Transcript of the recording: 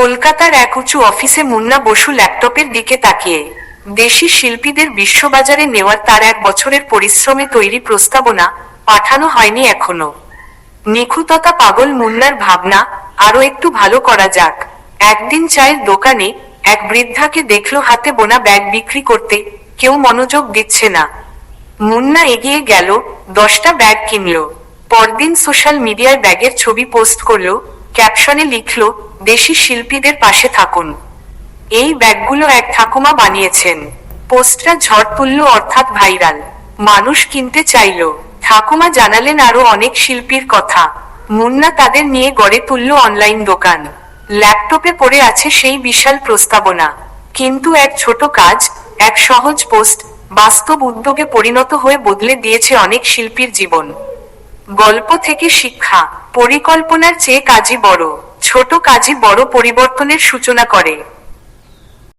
কলকাতার এক উঁচু অফিসে মুন্না বসু ল্যাপটপের দিকে তাকিয়ে। দেশি শিল্পীদের বিশ্ববাজারে নেওয়ার তার এক বছরের পরিশ্রমে তৈরি প্রস্তাবনা পাঠানো হয়নি এখনও। নিখুঁততা পাগল মুন্নার ভাবনা আরও একটু ভালো করা যাক। একদিন চায়ের দোকানে এক বৃদ্ধাকে দেখল হাতে বোনা ব্যাগ বিক্রি করতে, কেউ মনোযোগ দিচ্ছে না। মুন্না এগিয়ে গেল, দশটা ব্যাগ কিনলো। পরদিন সোশ্যাল মিডিয়ায় ব্যাগের ছবি পোস্ট করল ক্যাপশনে লিখল, দেশি শিল্পীদের পাশে থাকুন। এই ব্যাগগুলো এক ঠাকুমা বানিয়েছেন। পোস্টটা ঝড় তুলল অর্থাৎ ভাইরাল। মানুষ কিনতে চাইল। ঠাকুমা জানালেন আরও অনেক শিল্পীর কথা। মুন্না তাদের নিয়ে গড়ে তুলল অনলাইন দোকান। ল্যাপটপে পড়ে আছে সেই বিশাল প্রস্তাবনা। কিন্তু এক ছোট কাজ, এক সহজ পোস্ট, বাস্তব উদ্যোগে পরিণত হয়ে বদলে দিয়েছে অনেক শিল্পীর জীবন। গল্প থেকে শিক্ষা পরিকল্পনার চেয়ে কাজই বড়। ছোট কাজই বড় পরিবর্তনের সূচনা করে।